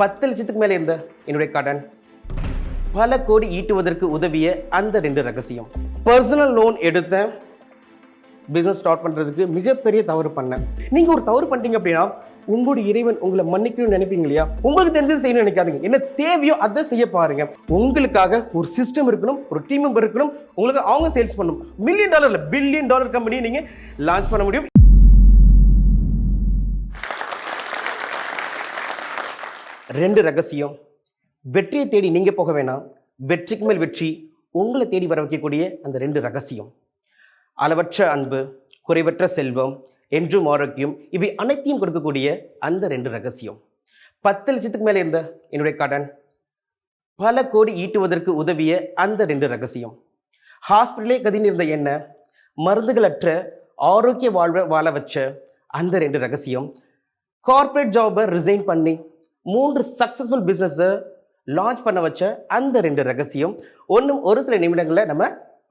பத்து லட்சத்துக்கு மேலே இருந்த என்னுடைய கடன். பல கோடி ஈட்டுவதற்கு உதவிய அந்த ரெண்டு ரகசியம். பர்சனல் லோன் எடுத்த பிஸ்னஸ் ஸ்டார்ட் பண்ணுறதுக்கு மிகப்பெரிய தவறு பண்ணேன். நீங்கள் ஒரு தவறு பண்ணிட்டீங்க அப்படின்னா உங்களுடைய இறைவன் உங்களை மன்னிக்கணும்னு நினைப்பீங்க இல்லையா? உங்களுக்கு தெரிஞ்சது செய்யணும்னு நினைக்காதீங்க. என்ன தேவையோ அதை செய்ய பாருங்க. உங்களுக்காக ஒரு சிஸ்டம் இருக்கணும் ஒரு டீம் மெம்பர் இருக்கணும். உங்களுக்கு அவங்க சேல்ஸ் பண்ணணும் மில்லியன் டாலர்ல பில்லியன் டாலர் கம்பெனி நீங்கள் லான்ச் பண்ண முடியும். ரெண்டு ரகசியம். வெற்றியை தேடி நீங்கள் போக வேணாம். வெற்றிக்கு மேல் வெற்றி உங்களை தேடி வர வைக்கக்கூடிய அந்த ரெண்டு ரகசியம். அளவற்ற அன்பு குறைவற்ற செல்வம் என்றும் ஆரோக்கியம் இவை அனைத்தையும் கொடுக்கக்கூடிய அந்த ரெண்டு ரகசியம். பத்து லட்சத்துக்கு மேலே இருந்த என்னுடைய கடன். பல கோடி ஈட்டுவதற்கு உதவிய அந்த ரெண்டு ரகசியம். ஹாஸ்பிட்டலே கதின்னு இருந்த என்ன மருந்துகளற்ற ஆரோக்கிய வாழ்வை வாழ வச்ச அந்த ரெண்டு ரகசியம். கார்ப்பரேட் ஜாபை ரிசைன் பண்ணி மூன்று சக்ஸஸ்ஃபுல் பிஸ்னஸை லான்ச் பண்ண வச்ச அந்த ரெண்டு ரகசியம். ஒன்றும் ஒரு சில நிமிடங்களில் நம்ம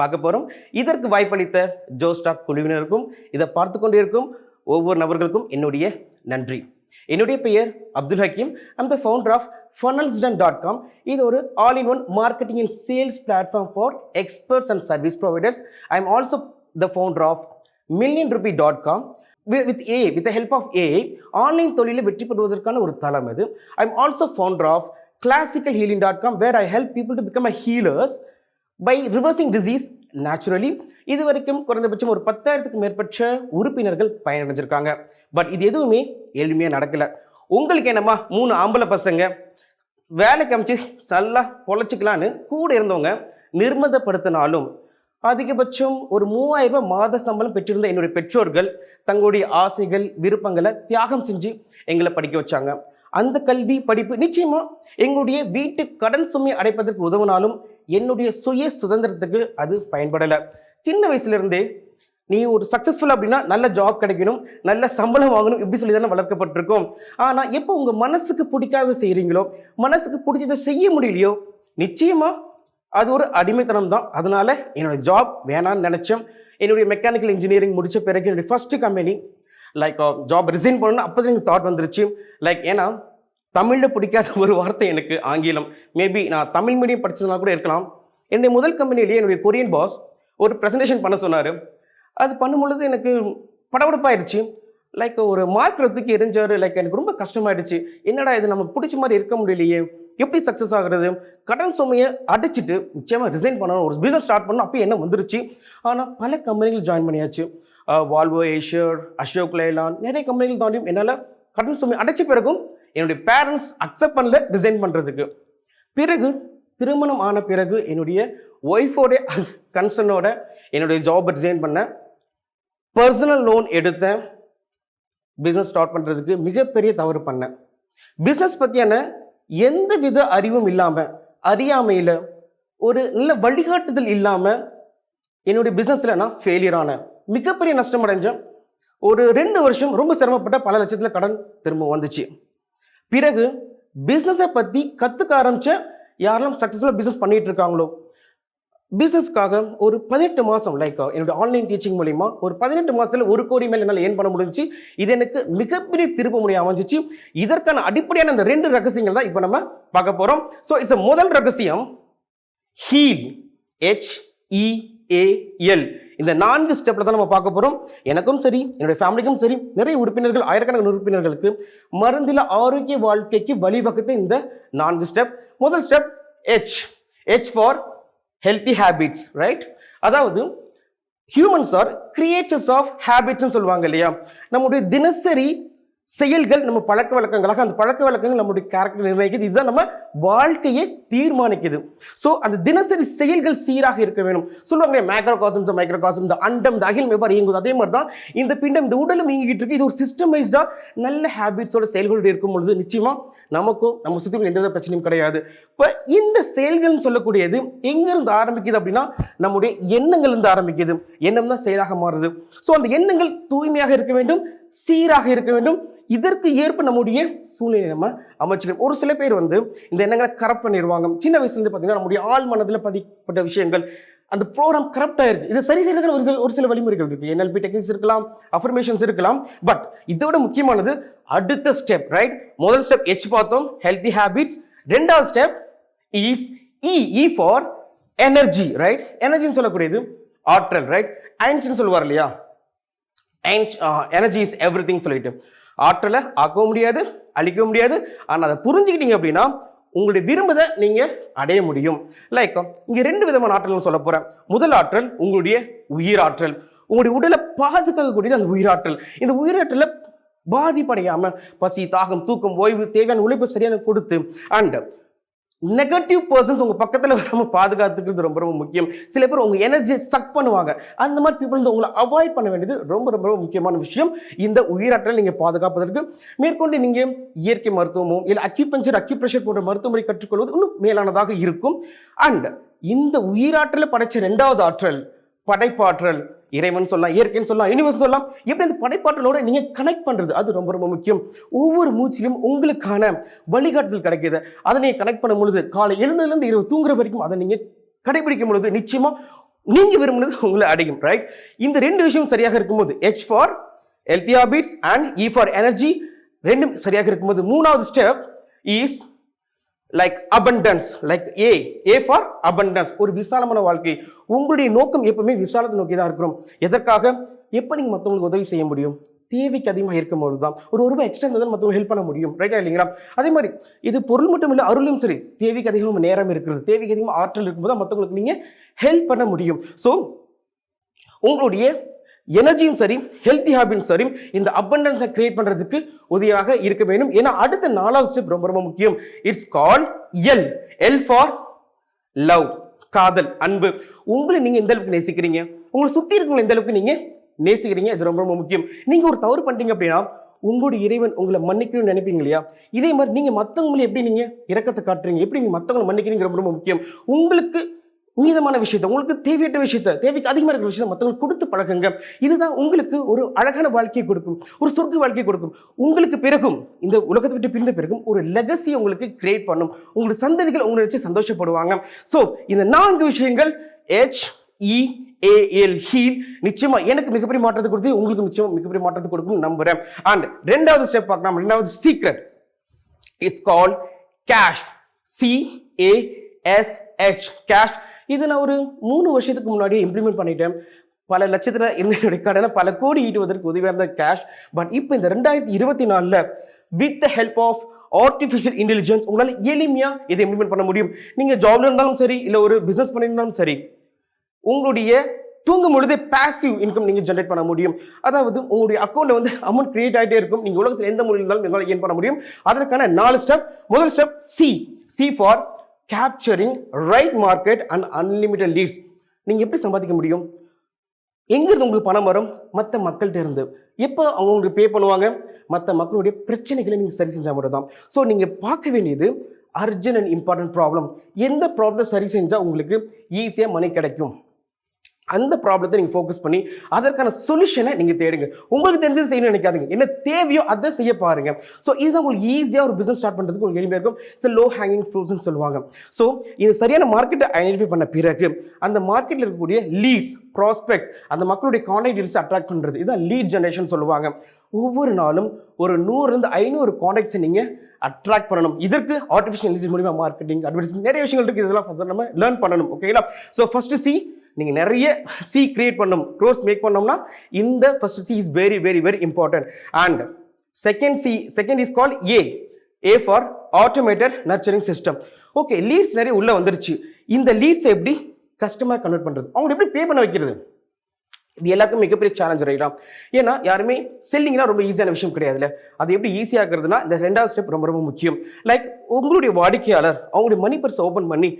பார்க்க போகிறோம் இதற்கு வாய்ப்பளித்த ஜோ ஸ்டாக் குழுவினருக்கும் இதை பார்த்து கொண்டிருக்கும் ஒவ்வொரு நபர்களுக்கும் என்னுடைய நன்றி. என்னுடைய பெயர் Abdul Hakeem. I'm the founder of Funnelston dot com இது ஒரு all in one marketing and sales platform for experts and service providers I am also the founder of million rupee dot com with a with the help of a online தொழிலில் வெற்றி பெறுவதற்கான ஒரு தளம் இது. I am also founder of classical healing dot com where I help people to become a healers by reversing disease naturally இது வரைக்கும் குறைந்தபட்சம் ஒரு பத்தாயிரத்துக்கும் மேற்பட்ட உறுப்பினர்கள் பயனடைஞ்சிருக்காங்க. பட் இது எதுவுமே எளிமையாக நடக்கலை. உங்களுக்கு என்னம்மா மூணு ஆம்பளை பசங்க வேலைக்கு அமைச்சு நல்லா பொழைச்சிக்கலான்னு கூட இருந்தவங்க நிர்பந்தப்படுத்தினாலும் அதிகபட்சம் ஒரு மூவாயிரம் ரூபாய் மாத சம்பளம் பெற்றிருந்த என்னுடைய பெற்றோர்கள் தங்களுடைய ஆசைகள் விருப்பங்களை தியாகம் செஞ்சு எங்களை படிக்க வச்சாங்க. அந்த கல்வி படிப்பு நிச்சயமா எங்களுடைய வீட்டு கடன் சுமையை அடைப்பதற்கு உதவினாலும் என்னுடைய சுய சுதந்திரத்துக்கு அது பயன்படலை. சின்ன வயசுலேருந்தே நீ ஒரு சக்ஸஸ்ஃபுல் அப்படின்னா நல்ல ஜாப் கிடைக்கணும் நல்ல சம்பளம் வாங்கணும் இப்படி சொல்லி தானே வளர்க்கப்பட்டிருக்கோம். ஆனால் எப்போ உங்கள் மனசுக்கு பிடிக்காத செய்கிறீங்களோ மனசுக்கு பிடிச்சதை செய்ய முடியலையோ நிச்சயமாக அது ஒரு அடிமைத்தனம் தான் அதனால என்னுடைய ஜாப் வேணான்னு நினச்சேன். என்னுடைய மெக்கானிக்கல் இன்ஜினியரிங் முடிச்ச பிறகு என்னுடைய first company like job resign பண்ணணும் அப்போ தான் எனக்கு தாட் வந்துருச்சு. லைக் ஏன்னா தமிழில் பிடிக்காத ஒரு வார்த்தை எனக்கு ஆங்கிலம். மேபி நான் தமிழ் மீடியம் படிச்சதுனா கூட இருக்கலாம். என்னுடைய முதல் கம்பெனிலேயே என்னுடைய கொரியன் பாஸ் ஒரு ப்ரெசன்டேஷன் பண்ண சொன்னார். அது பண்ணும் பொழுது எனக்கு படபடப்பாயிருச்சு. லைக் ஒரு மார்க் தூக்கி லைக் எனக்கு ரொம்ப கஷ்டமாயிடுச்சு. என்னடா இது நம்ம பிடிச்ச மாதிரி இருக்க முடியலையே. எப்படி சக்ஸஸ் ஆகுறது? கடன் சுமையை அடைச்சிட்டு நிச்சயமாக ரிசைன் பண்ணணும். ஒரு பிஸ்னஸ் ஸ்டார்ட் பண்ணணும். அப்போ என்ன வந்துருச்சு? ஆனால் பல கம்பெனிகள் ஜாயின் பண்ணியாச்சு. வால்வோ ஏஷியர் அசோக் லைலான் நிறைய கம்பெனிகள் தாண்டியும் என்னால் கடன் சுமை அடைச்ச பிறகும் என்னுடைய பேரண்ட்ஸ் அக்செப்ட் பண்ணல ரிசைன் பண்ணுறதுக்கு பிறகு திருமணம் ஆன பிறகு என்னுடைய ஒய்ஃபோடைய கன்சர்னோட என்னுடைய ஜாப் ரிசைன் பண்ணேன் பர்சனல் லோன் எடுத்தேன். பிஸ்னஸ் ஸ்டார்ட் பண்ணுறதுக்கு மிகப்பெரிய தவறு பண்ணேன். பிஸ்னஸ் பற்றியான எந்த வித அறிவும் இல்லாமல் அறியாமையில் ஒரு நல்ல வழிகாட்டுதல் இல்லாமல் என்னுடைய பிஸ்னஸில் நான் ஃபெயிலியர் ஆனேன். மிகப்பெரிய நஷ்டம் அடைஞ்சேன். ஒரு ரெண்டு வருஷம் ரொம்ப சிரமப்பட்ட பல லட்சத்தில் கடன் திரும்ப வந்துச்சு. பிறகு பிஸ்னஸை பற்றி கற்றுக்க ஆரம்பித்த யாரெல்லாம் சக்ஸஸ்ஃபுல்லாக பிஸ்னஸ் பண்ணிகிட்டு இருக்காங்களோ பிஸ்னஸ்க்காக ஒரு பதினெட்டு மாதம் லைக் என்னோட ஆன்லைன் டீச்சிங் மூலிமா ஒரு பதினெட்டு மாதத்தில் ஒரு கோடி மேல் என்னால் ஏன் பண்ண முடிஞ்சுச்சு. இது எனக்கு மிகப்பெரிய திருப்பு முறை அமைஞ்சிச்சு. இதற்கான அடிப்படையான அந்த ரெண்டு ரகசியங்கள் தான் இப்போ நம்ம பார்க்க போகிறோம் ஸோ இட்ஸ் முதல் ரகசியம் ஹீல் ஹெச் இஏஎல் இந்த நான்கு ஸ்டெப்பில் தான் நம்ம பார்க்க போகிறோம் எனக்கும் சரி என்னுடைய ஃபேமிலிக்கும் சரி நிறைய உறுப்பினர்கள் ஆயிரக்கணக்கான உறுப்பினர்களுக்கு மருந்தில ஆரோக்கிய வாழ்க்கைக்கு வழிவகுத்த இந்த நான்கு ஸ்டெப் முதல் step H H for healthy habits right அதாவது ஹியூமன்ஸ் ஆர் கிரியேச்சர்ஸ் ஆஃப் ஹேபிட்ஸ்னு சொல்லுவாங்க இல்லையா? நம்முடைய தினசரி செயல்கள் நம்ம பழக்க வழக்கங்களாக அந்த பழக்க வழக்கங்கள் நம்முடைய கேரக்டர் நிர்ணயிக்குது. இதுதான் நம்ம வாழ்க்கையை தீர்மானிக்குது. ஸோ அந்த தினசரி செயல்கள் சீராக இருக்க வேணும். சொல்லுவாங்க மேக்ரோ காசம் இந்த மைக்ரோ காசம் இந்த அண்டம் இந்த அகில் எவ்வாறு இயங்குது அதே மாதிரி தான் இந்த பிண்டம் இந்த உடலும் இயங்கிட்டு இருக்கு. இது ஒரு சிஸ்டமைஸ்டாக நல்ல ஹேபிட்ஸோட செயல்களோடு இருக்கும் பொழுது நிச்சயமா நமக்கும் நம்ம சுற்றி எந்தவித பிரச்சனையும் கிடையாது. இப்போ இந்த செயல்கள்னு சொல்லக்கூடியது எங்கிருந்து ஆரம்பிக்குது அப்படின்னா நம்முடைய எண்ணங்கள் இருந்து ஆரம்பிக்குது. எண்ணம் தான் செயலாக மாறுது. ஸோ அந்த எண்ணங்கள் தூய்மையாக இருக்க வேண்டும் சீராக இருக்க வேண்டும். இதற்கு ஏற்ப நம்முடைய சூழ்நிலை நம்ம அமைச்சுக்கணும். ஒரு சில பேர் வந்து இந்த எண்ணங்களை கரெக்ட் பண்ணிடுவாங்க. சின்ன வயசுலேருந்து பார்த்தீங்கன்னா நம்முடைய ஆள் மனதில் பதிப்பட்ட விஷயங்கள் அந்த ப்ரோக்ராம் கரெக்டாக ஆயிருக்கு. இதை சரி செய்யறதுக்கு ஒரு சில- ஒரு சில வழிமுறைகள் இருக்கு. என்எல்பி டெக்னிக்ஸ் இருக்கலாம் அஃபர்மேஷன்ஸ் இருக்கலாம். பட் இதோட முக்கியமானது அடுத்த ஸ்டெப் ரைட் முதல் ஸ்டெப் எச் பார்த்தோம். ஹெல்தி ஹேபிட்ஸ் ரெண்டாவது step is E E for energy right எனர்ஜின்னு சொல்லக்கூடியது ஆற்றல் ரைட் ஐன்ஸ்னு சொல்லுவார் இல்லையா? எனர்ஜி இஸ் எவ்ரி திங் சொல்லிட்டு. ஆற்றலை ஆக்கவும் முடியாது அழிக்கவும் முடியாது. ஆனால் அதை புரிஞ்சுக்கிட்டீங்க அப்படின்னா உங்களுடைய விரும்பதை நீங்கள் அடைய முடியும். லைக் இங்கே ரெண்டு விதமான ஆற்றல்னு சொல்ல போகிறேன் முதல் ஆற்றல் உங்களுடைய உயிராற்றல். உங்களுடைய உடலை பாதுகாக்கக்கூடியது அந்த உயிராற்றல். இந்த உயிராற்றலை பாதிப்படையாமல் பசி தாகம் தூக்கம் ஓய்வு தேவையான உழைப்பு சரியான கொடுத்து அண்ட் நெகட்டிவ் பர்சன்ஸ் உங்கள் பக்கத்தில் வராமல் பாதுகாத்துக்கிறது ரொம்ப ரொம்ப முக்கியம். சில பேர் உங்க எனர்ஜியை சக் பண்ணுவாங்க. அந்த மாதிரி பீப்புள் வந்து உங்களை அவாய்ட் பண்ண வேண்டியது ரொம்ப ரொம்ப ரொம்ப முக்கியமான விஷயம். இந்த உயிராற்றல் நீங்கள் பாதுகாப்பதற்கு மேற்கொண்டு நீங்கள் இயற்கை மருத்துவமோ இல்லை அக்யூபஞ்சர் அக்யூப்ரெஷர் போன்ற மருத்துவமுறை கற்றுக்கொள்வது இன்னும் மேலானதாக இருக்கும். அண்ட் இந்த உயிராற்றலை படைச்ச ரெண்டாவது ஆற்றல் படைப்பாற்றல். இறைவன் சொல்லலாம் இயற்கைன்னு சொல்லலாம் யூனிவர்ஸ் சொல்லலாம் எப்படி அந்த படைப்பாற்றலோட நீங்கள் கனெக்ட் பண்ணுறது அது ரொம்ப ரொம்ப முக்கியம். ஒவ்வொரு மூச்சிலும் உங்களுக்கான வழிகாட்டுதல் கிடைக்கிது. அதை நீங்கள் கனெக்ட் பண்ணும் பொழுது காலை எழுந்ததுலேருந்து இரவு தூங்குற வரைக்கும் அதை நீங்கள் கடைபிடிக்கும் பொழுது நிச்சயமாக நீங்கள் விரும்புனது உங்களை அடையும் ரைட் இந்த ரெண்டு விஷயம் சரியாக இருக்கும்போது H for healthy habits and E for energy ரெண்டும் சரியாக இருக்கும்போது மூணாவது step is like abundance like A A for abundance ஒரு விசாலமான வாழ்க்கை. உங்களுடைய நோக்கம் எப்பவுமே விசாலத்தை நோக்கி தான் இருக்கிறோம் எதற்காக? எப்போ நீங்கள் மற்றவங்களுக்கு உதவி செய்ய முடியும்? தேவைக்கு அதிகமாக இருக்கும்போது தான் ஒரு ஒரு ரூபாய் எக்ஸ்ட்ரா இருந்தால் மற்றவங்க ஹெல்ப் பண்ண முடியும். ரைட்டா இல்லைங்களா? அதே மாதிரி இது பொருள் மட்டும் இல்லை அருளும் சரி. தேவைக்கு அதிகமாக நேரம் இருக்கிறது. தேவைக்கு அதிகமாக ஆற்றல் இருக்கும்போது தான் மற்றவங்களுக்கு நீங்கள் ஹெல்ப் பண்ண முடியும். ஸோ உங்களுடைய எனர்ஜியும் சரி ஹெல்த்தி ஹாபியும் சரி இந்த அபண்டன்ஸை கிரியேட் பண்ணுறதுக்கு உதவியாக இருக்க வேண்டும். ஏன்னா அடுத்த நாலாவது ஸ்டெப் ரொம்ப ரொம்ப முக்கியம். It's call L L for love காதல் அன்பு. உங்களை நீங்கள் எந்த அளவுக்கு நேசிக்கிறீங்க? உங்களை சுற்றி இருக்கவங்களை எந்த அளவுக்கு நீங்கள் நேசிக்கிறீங்க? இது ரொம்ப ரொம்ப முக்கியம். நீங்கள் ஒரு தவறு பண்ணிட்டீங்க அப்படின்னா உங்களுடைய இறைவன் உங்களை மன்னிக்கணும்னு நினைப்பீங்க இல்லையா? இதே மாதிரி நீங்கள் மற்றவங்களை எப்படி நீங்கள் இறக்கத்தை காட்டுறீங்க? எப்படி நீங்கள் மற்றவங்களை மன்னிக்கிறீங்க? ரொம்ப ரொம்ப முக்கியம். உங்களுக்கு மீதமான விஷயத்தை உங்களுக்கு தேவையற்ற விஷயத்த தேவைக்கு அதிகமாக இருக்கிற விஷயத்தை மற்றவங்களுக்கு கொடுத்து பழகுங்க. இதுதான் உங்களுக்கு ஒரு அழகான வாழ்க்கையை கொடுக்கும் ஒரு சொர்க்க வாழ்க்கையை கொடுக்கும். உங்களுக்கு பிறகும் இந்த உலகத்தை விட்டு பிரிந்த பிறகும் ஒரு லெகசி உங்களுக்கு கிரியேட் பண்ணும். உங்களுடைய சந்ததிகள் உங்களை வச்சு சந்தோஷப்படுவாங்க. ஸோ இந்த நான்கு விஷயங்கள் ஹெச் இ ஏஎல் ஹீல் நிச்சயமா எனக்கு மிகப்பெரிய மாற்றத்தை கொடுத்து உங்களுக்கு நிச்சயமா மிகப்பெரிய மாற்றத்தை கொடுக்கும் நம்புறேன். அண்ட் ரெண்டாவது ஸ்டெப் பார்க்கலாம். ரெண்டாவது secret it's call cash C A S H cash இது நான் ஒரு மூணு வருஷத்துக்கு முன்னாடியே இம்ப்ளிமெண்ட் பண்ணிட்டேன். பல லட்சத்தில் இருந்த என்னுடைய கடனை பல கோடி ஈட்டுவதற்கு உதவியாக இருந்த கேஷ் பட் இப்போ இந்த ரெண்டாயிரத்தி இருபத்தி நாலில் with the help of artificial intelligence உங்களால் எளிமையாக இதை இம்ப்ளிமெண்ட் பண்ண முடியும். நீங்கள் ஜாப்ல இருந்தாலும் சரி இல்லை ஒரு பிஸ்னஸ் பண்ணியிருந்தாலும் சரி உங்களுடைய தூங்கும் பொழுது பாசிவ் இன்கம் நீங்கள் ஜென்ரேட் பண்ண முடியும். அதாவது உங்களுடைய அக்கௌண்ட்டில் வந்து அமௌண்ட் கிரியேட் ஆகிட்டே இருக்கும். நீங்கள் உலகத்தில் எந்த மொழியில் இருந்தாலும் எங்களால் ஏன் பண்ண முடியும். அதற்கான நாலு ஸ்டெப் முதல் step C C for capturing right market and unlimited leads நீங்கள் எப்படி சம்பாதிக்க முடியும்? எங்கிருந்து உங்களுக்கு பணம் வரும்? மற்ற மக்கள்கிட்ட இருந்து. எப்போ அவங்க உங்களுக்கு பே பண்ணுவாங்க? மற்ற மக்களுடைய பிரச்சனைகளை நீங்கள் சரி செஞ்சால் மட்டும் தான் ஸோ நீங்கள் பார்க்க வேண்டியது அர்ஜென்ட் அண்ட் இம்பார்ட்டன்ட் ப்ராப்ளம் எந்த ப்ராப்ளத்தை சரி செஞ்சால் உங்களுக்கு ஈஸியாக மணி கிடைக்கும்? அந்த ப்ராப்ளத்தை நீங்கள் ஃபோக்கஸ் பண்ணி அதற்கான சொல்யூஷனை நீங்கள் தேடுங்க. உங்களுக்கு தெரிஞ்சது செய்யணும்னு நினைக்காதீங்க. என்ன தேவையோ அதை செய்ய பாருங்க. ஸோ இதுதான் உங்களுக்கு ஈஸியாக ஒரு பிஸ்னஸ் ஸ்டார்ட் பண்ணுறதுக்கு உங்களுக்கு எளிமையாக இருக்கும். ஸோ லோ ஹேங்கிங் ஃப்ரூட்ஸ்னு சொல்லுவாங்க. ஸோ இது சரியான மார்க்கெட்டை ஐடென்டிஃபை பண்ண பிறகு அந்த மார்க்கெட்டில் இருக்கக்கூடிய லீட்ஸ் ப்ராஸ்பெக்ட் அந்த மக்களுடைய கான்டாக்ட் டீல்ஸ் அட்ராக்ட் பண்ணுறது இதுதான் லீட் ஜென்ரேஷன் சொல்லுவாங்க. ஒவ்வொரு நாளும் ஒரு நூறுலேருந்து ஐநூறு கான்டாக்ட்ஸை நீங்கள் அட்ராக்ட் பண்ணணும். இதற்கு ஆர்டிஃபிஷியல் இன்டெலிஜென்ஸ் மூலிமா மார்க்கெட்டிங் அட்வர்டைஸ்மெண்ட் நிறைய விஷயங்கள் இருக்குது இதெல்லாம் further நம்ம லேர்ன் பண்ணணும். ஓகேங்களா ஸோ ஃபஸ்ட்டு சி நீங்கள் நிறைய சி கிரியேட் பண்ணும் க்ரோஸ் மேக் பண்ணோம்னா இந்த first C is very very very important and second C second is call A A for automated nurturing system okay leads நிறைய உள்ளே வந்துருச்சு. இந்த லீட்ஸை எப்படி கஸ்டமர் கன்வெர்ட் பண்ணுறது அவங்க எப்படி பே பண்ண வைக்கிறது? இது எல்லாத்துக்கும் மிகப்பெரிய சேலஞ்ச் ரைட்டா ஏன்னா யாருமே செல்லிங்னா ரொம்ப ஈஸியான விஷயம் கிடையாதுல்ல. அது எப்படி ஈஸியாகிறதுனா இந்த ரெண்டாவது ஸ்டெப் ரொம்ப ரொம்ப முக்கியம். லைக் உங்களுடைய வாடிக்கையாளர் அவங்களுடைய மணி பர்ஸ் ஓப்பன் பண்ணி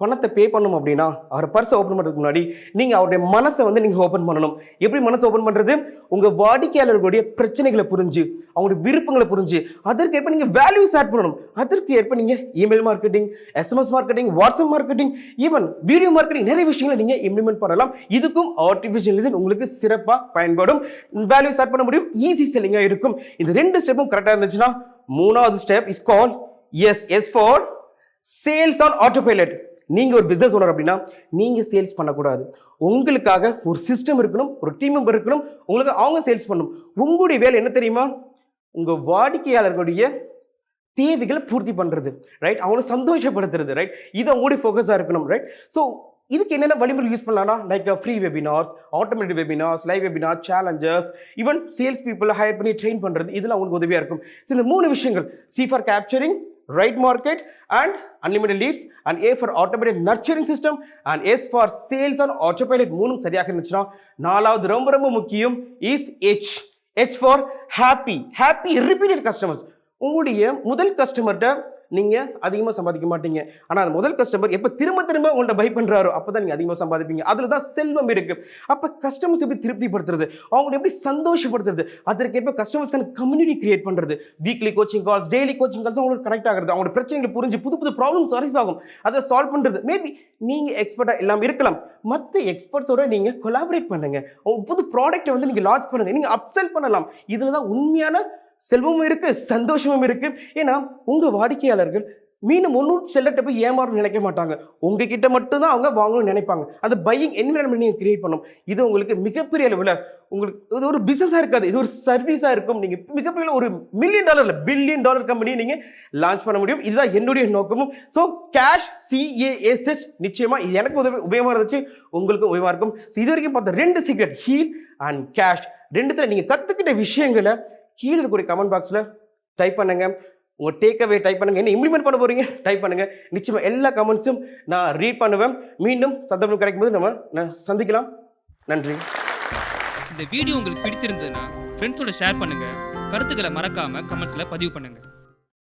பணத்தை பே பண்ணணும் அப்படின்னா அவர் பர்ஸை ஓப்பன் பண்ணுறதுக்கு முன்னாடி நீங்கள் அவருடைய மனசை வந்து நீங்கள் ஓப்பன் பண்ணணும். எப்படி மனசை ஓப்பன் பண்ணுறது உங்கள் வாடிக்கையாளர்களுடைய பிரச்சனைகளை புரிஞ்சு அவங்களுடைய விருப்பங்களை புரிஞ்சு அதற்கு ஏற்ப நீங்கள் வேல்யூஸ் ஆட் பண்ணணும் அதற்கு ஏற்ப நீங்கள் email marketing SMS marketing WhatsApp marketing even video marketing நிறைய விஷயங்களை நீங்கள் இம்ப்ளிமெண்ட் பண்ணலாம். இதுக்கும் ஆர்டிஃபிஷியல் இன்டெலிஜென்ஸ் உங்களுக்கு சிறப்பாக பயன்படும். வேல்யூஸ் ஆட் பண்ண முடியும் ஈஸி செல்லிங்காக இருக்கும். இந்த ரெண்டு ஸ்டெப்பும் கரெக்டாக இருந்துச்சுன்னா மூணாவது step is call S S for sales on autopilot நீங்கள் ஒரு பிஸ்னஸ் ஓனர் அப்படின்னா நீங்கள் சேல்ஸ் பண்ணக்கூடாது. உங்களுக்காக ஒரு சிஸ்டம் இருக்கணும் ஒரு டீம் மெம்பர் இருக்கணும் உங்களுக்கு அவங்க சேல்ஸ் பண்ணணும் உங்களுடைய வேலை என்ன தெரியுமா? உங்கள் வாடிக்கையாளர்களுடைய தேவைகளை பூர்த்தி பண்ணுறது ரைட் அவங்கள சந்தோஷப்படுத்துறது ரைட் இது அவங்களுடைய ஃபோக்கஸாக இருக்கணும் ரைட் ஸோ இதுக்கு என்னென்ன வழிமுறை யூஸ் பண்ணலாம்னா like free webinars automatic webinars live webinar challengers even sales பீப்புளை ஹையர் பண்ணி ட்ரெயின் பண்ணுறது இதெல்லாம் அவங்களுக்கு உதவியாக இருக்கும். ஸோ இந்த மூணு விஷயங்கள் C for capturing right market and unlimited leads and A for automatic nurturing system and S for sales and autopilot மூணும் சரியாக இருந்துச்சுன்னா நாலாவது ரொம்ப ரொம்ப முக்கியம் is H H for happy happy repeated customers உங்களுடைய முதல் கஸ்டமர்கிட்ட நீங்கள் அதிகமாக சம்பாதிக்க மாட்டீங்க. ஆனால் அந்த முதல் கஸ்டமர் எப்போ திரும்ப திரும்ப உங்கள்கிட்ட பை பண்ணுறாரோ அப்போ தான் நீங்கள் அதிகமாக சம்பாதிப்பீங்க. அதில் தான் செல்வம் இருக்குது அப்போ கஸ்டமர்ஸ் எப்படி திருப்திப்படுத்துறது? அவங்களை எப்படி சந்தோஷப்படுத்துறது? அதற்கேற்ப கஸ்டமர்ஸ்க்கான கம்யூனிட்டி கிரியேட் பண்ணுறது weekly coaching calls daily coaching calls அவங்களுக்கு கனெக்ட் ஆகுறது. அவங்களோட பிரச்சனைகளை புரிஞ்சு புது புது ப்ராப்ளம்ஸ் அரைஸ் ஆகும். அதை சால்வ் பண்ணுறது மேபி நீங்கள் எக்ஸ்பர்ட்டாக இல்லாமல் இருக்கலாம். மற்ற எக்ஸ்பர்ட்ஸோட நீங்கள் கொலாபரேட் பண்ணுங்க. புது ப்ராடக்ட்டை வந்து நீங்கள் லான்ச் பண்ணுங்க. நீங்கள் அப்செல் பண்ணலாம். இதில் தான் உண்மையான செல்வமும் இருக்கு சந்தோஷமும் இருக்கு. ஏன்னா உங்க வாடிக்கையாளர்கள் மீண்டும் முன்னூறு செல்லட்ட போய் ஏமாறணும்னு நினைக்க மாட்டாங்க. உங்ககிட்ட மட்டும்தான் அவங்க வாங்கணும்னு நினைப்பாங்க. அந்த பையிங் என்விரான்மெண்ட் நீங்கள் கிரியேட் பண்ணும் இது உங்களுக்கு மிகப்பெரிய அளவில் உங்களுக்கு இது ஒரு பிஸ்னஸாக இருக்காது. இது ஒரு சர்வீஸாக இருக்கும். நீங்கள் மிகப்பெரிய ஒரு மில்லியன் டாலரில் பில்லியன் டாலர் கம்பெனியை நீங்கள் லான்ச் பண்ண முடியும். இதுதான் என்னுடைய நோக்கமும். ஸோ கேஷ் சிஏஎஸ்ஹெச் நிச்சயமாக இது எனக்கு உதவி உபயோகமாக இருந்துச்சு. உங்களுக்கு உபயோகமாக இருக்கும். ஸோ இது வரைக்கும் பார்த்த ரெண்டு சீக்ரெட் ஹீல் அண்ட் கேஷ் ரெண்டுத்தில் நீங்கள் கற்றுக்கிட்ட விஷயங்களை கீழே இருக்கக்கூடிய கமெண்ட் பாக்ஸில் டைப் பண்ணுங்க. உங்கள் டேக் அவே டைப் பண்ணுங்க. என்ன இம்ப்ளிமெண்ட் பண்ண போறீங்க? டைப் பண்ணுங்க. நிச்சயமா எல்லா கமெண்ட்ஸும் நான் ரீட் பண்ணுவேன். மீண்டும் சந்தர்ப்பம் கிடைக்கும் போது நம்ம சந்திக்கலாம். நன்றி. இந்த வீடியோ உங்களுக்கு பிடித்திருந்ததுன்னா ஃப்ரெண்ட்ஸோட ஷேர் பண்ணுங்க. கருத்துக்களை மறக்காம கமெண்ட்ஸில் பதிவு பண்ணுங்க.